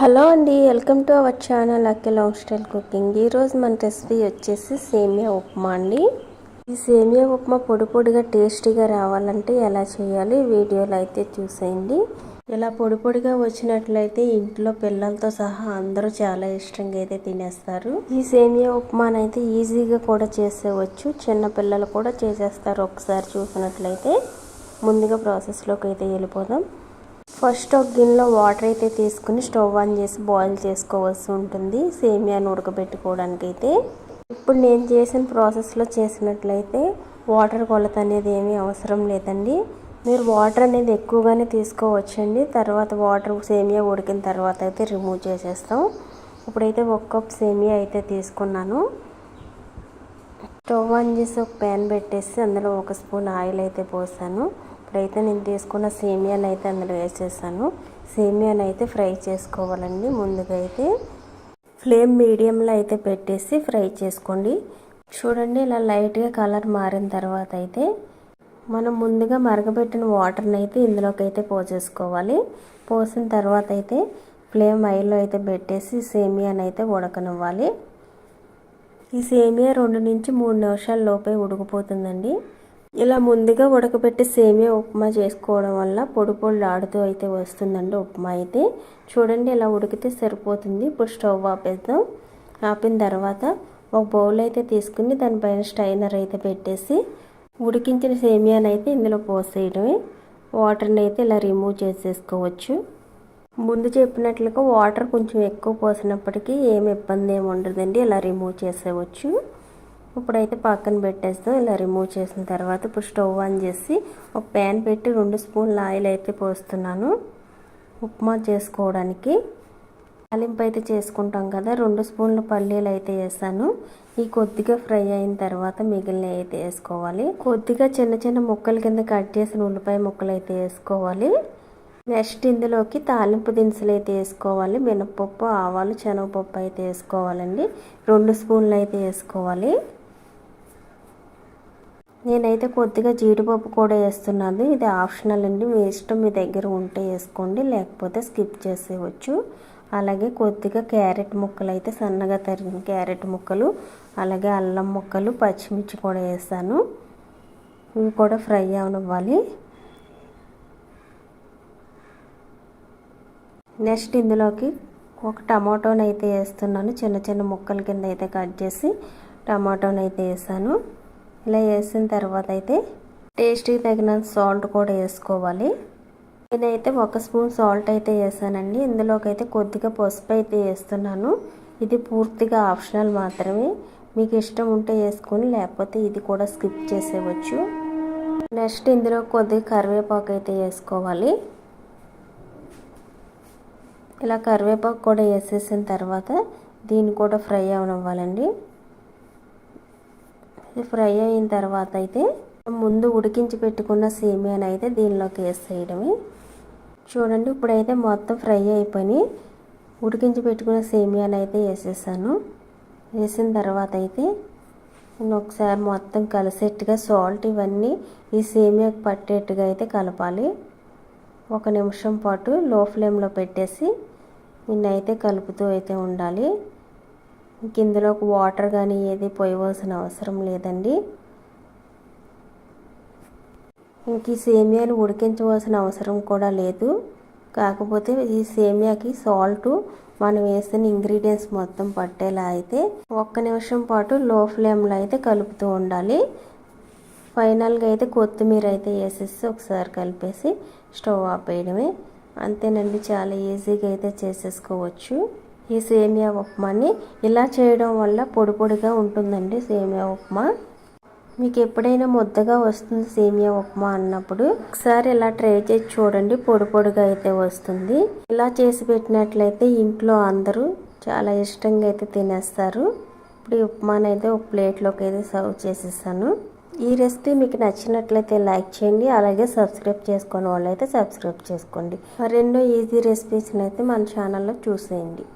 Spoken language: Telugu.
హలో అండి వెల్కమ్ టు అవర్ ఛానల్ అక్కే లాంగ్ స్టైల్ కుకింగ్ ఈరోజు మన రెసిపీ వచ్చేసి సేమియా ఉప్మా అండి. ఈ సేమియా ఉప్మా పొడి పొడిగా టేస్టీగా రావాలంటే ఎలా చేయాలి వీడియోలో అయితే చూసేయండి. ఇలా పొడి పొడిగా వచ్చినట్లయితే ఇంట్లో పిల్లలతో సహా అందరూ చాలా ఇష్టంగా అయితే తినేస్తారు. ఈ సేమియా ఉప్మానైతే ఈజీగా కూడా చేసేవచ్చు. చిన్న పిల్లలు కూడా చేసేస్తారు. ఒకసారి చూసినట్లయితే ముందుగా ప్రాసెస్లోకి అయితే వెళ్ళిపోదాం. ఫస్ట్ ఒక గిన్నెలో వాటర్ అయితే తీసుకుని స్టవ్ ఆన్ చేసి బాయిల్ చేసుకోవాల్సి ఉంటుంది. సేమియాను ఉడకబెట్టుకోవడానికి అయితే. ఇప్పుడు నేను చేసిన ప్రాసెస్లో చేసినట్లయితే వాటర్ కొలత అనేది ఏమీ అవసరం లేదండి. మీరు వాటర్ అనేది ఎక్కువగానే తీసుకోవచ్చండి. తర్వాత వాటర్ సేమియా ఉడికిన తర్వాత అయితే రిమూవ్ చేసేస్తాం. ఇప్పుడైతే ఒక కప్ సేమియా అయితే తీసుకున్నాను. స్టవ్ ఆన్ చేసి ఒక ప్యాన్ పెట్టేసి అందులో ఒక స్పూన్ ఆయిల్ అయితే పోసాను. ఇప్పుడైతే నేను తీసుకున్న సేమియాని అయితే అందులో వేసేసాను. సేమియాని అయితే ఫ్రై చేసుకోవాలండి. ముందుగా అయితే ఫ్లేమ్ మీడియంలో అయితే పెట్టేసి ఫ్రై చేసుకోండి. చూడండి ఇలా లైట్గా కలర్ మారిన తర్వాత అయితే మనం ముందుగా మరగబెట్టిన వాటర్ని అయితే ఇందులోకి అయితే పోసేసుకోవాలి. పోసిన తర్వాత అయితే ఫ్లేమ్ ఐలో అయితే పెట్టేసి సేమియాని అయితే ఉడకనివ్వాలి. ఈ సేమియా రెండు నుంచి మూడు నిమిషాల లోపే ఉడికిపోతుందండి. ఇలా ముందుగా ఉడకబెట్టి సేమియా ఉప్మా చేసుకోవడం వల్ల పొడి పొడి ఆడుతూ అయితే వస్తుందండి ఉప్మా అయితే. చూడండి ఇలా ఉడికితే సరిపోతుంది. ఇప్పుడు స్టవ్ ఆపేద్దాం. ఆపిన తర్వాత ఒక బౌల్ అయితే తీసుకుని దానిపైన స్టైనర్ అయితే పెట్టేసి ఉడికించిన సేమియాని అయితే ఇందులో పోసేయడమే. వాటర్ని అయితే ఇలా రిమూవ్ చేసేసుకోవచ్చు. ముందు చెప్పినట్లుగా వాటర్ కొంచెం ఎక్కువ పోసినప్పటికీ ఏమి ఇబ్బంది ఏమి ఉండదండి. ఇలా రిమూవ్ చేసేవచ్చు ఇప్పుడైతే పక్కన పెట్టేస్తాం. ఇలా రిమూవ్ చేసిన తర్వాత ఇప్పుడు స్టవ్ ఆన్ చేసి ఒక ప్యాన్ పెట్టి రెండు స్పూన్ల ఆయిల్ అయితే పోస్తున్నాను. ఉప్మా చేసుకోవడానికి. తాలింపు అయితే చేసుకుంటాం కదా రెండు స్పూన్ల పల్లీలు అయితే వేసాను. ఈ కొద్దిగా ఫ్రై అయిన తర్వాత మిగిలిన అయితే వేసుకోవాలి. కొద్దిగా చిన్న చిన్న ముక్కల కింద కట్ చేసిన ఉల్లిపాయ ముక్కలు అయితే వేసుకోవాలి. నెక్స్ట్ ఇందులోకి తాలింపు దినుసులు అయితే వేసుకోవాలి. మినపప్పు ఆవాలు శనగపప్పు అయితే వేసుకోవాలండి. రెండు స్పూన్లు అయితే వేసుకోవాలి. నేనైతే కొద్దిగా జీడిపప్పు కూడా వేస్తున్నాను. ఇది ఆప్షనల్ అండి. మీ ఇష్టం మీ దగ్గర ఉంటే వేసుకోండి. లేకపోతే స్కిప్ చేసేవచ్చు అలాగే కొద్దిగా క్యారెట్ ముక్కలు అయితే సన్నగా తరిగిన క్యారెట్ ముక్కలు అలాగే అల్లం ముక్కలు పచ్చిమిర్చి కూడా వేసాను. ఇవి కూడా ఫ్రై అవనివ్వాలి. నెక్స్ట్ ఇందులోకి ఒక టమాటోని అయితే వేస్తున్నాను. చిన్న చిన్న ముక్కల కింద అయితే కట్ చేసి టమాటోని అయితే వేసాను. ఇలా వేసిన తర్వాత అయితే టేస్ట్కి తగినంత సాల్ట్ కూడా వేసుకోవాలి. నేనైతే ఒక స్పూన్ సాల్ట్ అయితే వేసానండి. ఇందులోకైతే కొద్దిగా పసుపు అయితే వేస్తున్నాను. ఇది పూర్తిగా ఆప్షనల్ మాత్రమే. మీకు ఇష్టం ఉంటే వేసుకొని లేకపోతే ఇది కూడా స్కిప్ చేసేవచ్చు నెక్స్ట్ ఇందులో కొద్దిగా కరివేపాకు అయితే వేసుకోవాలి. ఇలా కరివేపాకు కూడా వేసేసిన తర్వాత దీన్ని కూడా ఫ్రై అవనివ్వాలండి. ఇది ఫ్రై అయిన తర్వాత అయితే ముందు ఉడికించి పెట్టుకున్న సేమియాని అయితే దీనిలోకి వేసేయడమే. చూడండి ఇప్పుడైతే మొత్తం ఫ్రై అయిపోయి ఉడికించి పెట్టుకున్న సేమియాని అయితే వేసేసాను. వేసిన తర్వాత అయితే నేను ఒకసారి మొత్తం కలిసేట్టుగా సాల్ట్ ఇవన్నీ ఈ సేమియాకి పట్టేట్టుగా అయితే కలపాలి. ఒక నిమిషం పాటు లో ఫ్లేమ్లో పెట్టేసి నిన్నైతే కలుపుతూ అయితే ఉండాలి. ఇందులోకి వాటర్ కానీ ఏది పోయవలసిన అవసరం లేదండి. ఇంక ఈ సేమియాని ఉడికించవలసిన అవసరం కూడా లేదు. కాకపోతే ఈ సేమియాకి సాల్ట్ మనం వేసిన ఇంగ్రీడియంట్స్ మొత్తం పట్టేలా అయితే ఒక్క నిమిషం పాటు లో ఫ్లేమ్లో అయితే కలుపుతూ ఉండాలి. ఫైనల్గా అయితే కొత్తిమీర అయితే వేసేసి ఒకసారి కలిపేసి స్టవ్ ఆపేయడమే. అంతేనండి చాలా ఈజీగా అయితే చేసేసుకోవచ్చు. ఈ సేమియా ఉప్మాని ఇలా చేయడం వల్ల పొడి పొడిగా ఉంటుందండి సేమియా ఉప్మా. మీకు ఎప్పుడైనా ముద్దగా వస్తుంది సేమియా ఉప్మా అన్నప్పుడు ఒకసారి ఇలా ట్రై చేసి చూడండి పొడి పొడిగా అయితే వస్తుంది. ఇలా చేసి పెట్టినట్లయితే ఇంట్లో అందరూ చాలా ఇష్టంగా అయితే తినేస్తారు. ఇప్పుడు ఈ ఉప్మాని అయితే ఒక ప్లేట్లోకి అయితే సర్వ్ చేసేసాను. ఈ రెసిపీ మీకు నచ్చినట్లయితే లైక్ చేయండి అలాగే సబ్స్క్రైబ్ చేసుకున్న వాళ్ళు అయితే సబ్స్క్రైబ్ చేసుకోండి. మరెన్నో ఈజీ రెసిపీస్ని అయితే మన ఛానల్లో చూసేయండి.